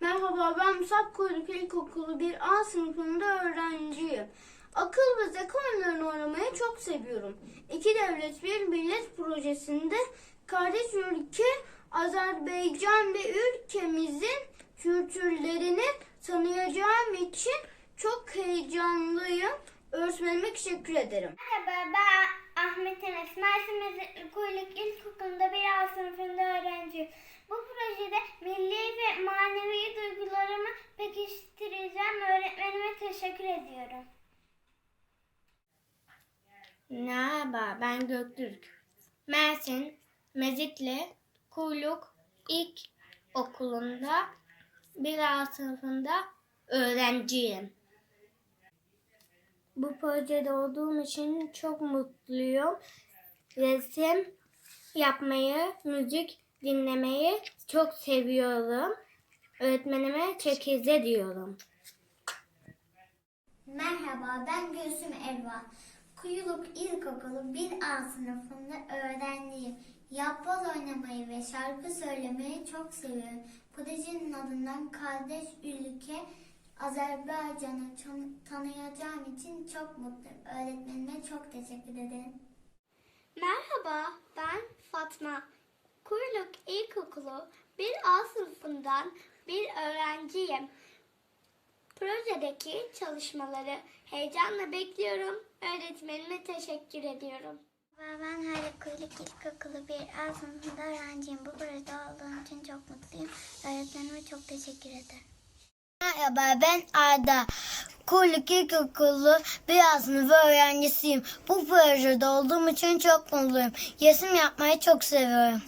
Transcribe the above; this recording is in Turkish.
Merhaba ben Musab Kuyruk İlkokulu 1A sınıfında öğrenciyim. Akıl ve zeka oyunlarını oynamayı çok seviyorum. İki Devlet Bir Millet projesinde kardeş ülke Azerbaycan ve ülkemizin kültürlerini tanıyacağım için çok heyecanlıyım. Öğretmenime teşekkür ederim. Merhaba ben Ahmet Enes. Mersin Mezitli Kuyruk İlkokulu'nda bir A sınıfında öğrenciyim. Bu projede pekiştireceğim. Öğretmenime teşekkür ediyorum. Merhaba ben Göktürk. Mersin Mezitli Kuyruk İlk Okulu'nda bir A sınıfında öğrenciyim. Bu projede olduğum için çok mutluyum. Resim yapmayı, müzik dinlemeyi çok seviyorum. Öğretmenime çekize diyorum. Merhaba, ben Gülsüm Elva. Kuyuluk İlkokulu 1A sınıfında öğrenciyim. Yapboz oynamayı ve şarkı söylemeyi çok seviyorum. Projenin adından kardeş ülke Azerbaycan'ı tan- tanıyacağım için çok mutluyum. Öğretmenime çok teşekkür ederim. Merhaba ben Fatma. Kuyruk İlkokulu 1A sınıfından bir öğrenciyim. Projedeki çalışmaları heyecanla bekliyorum. Öğretmenime teşekkür ediyorum. Ben Kuyruk İlkokulu 1A sınıfında öğrenciyim. Bu projede olduğum için çok mutluyum. Öğretmenime çok teşekkür ederim. Merhaba ben Arda. Kuyruk İlkokulu bir sınıfı öğrencisiyim. Bu projede olduğum için çok mutluyum. Resim yapmayı çok seviyorum.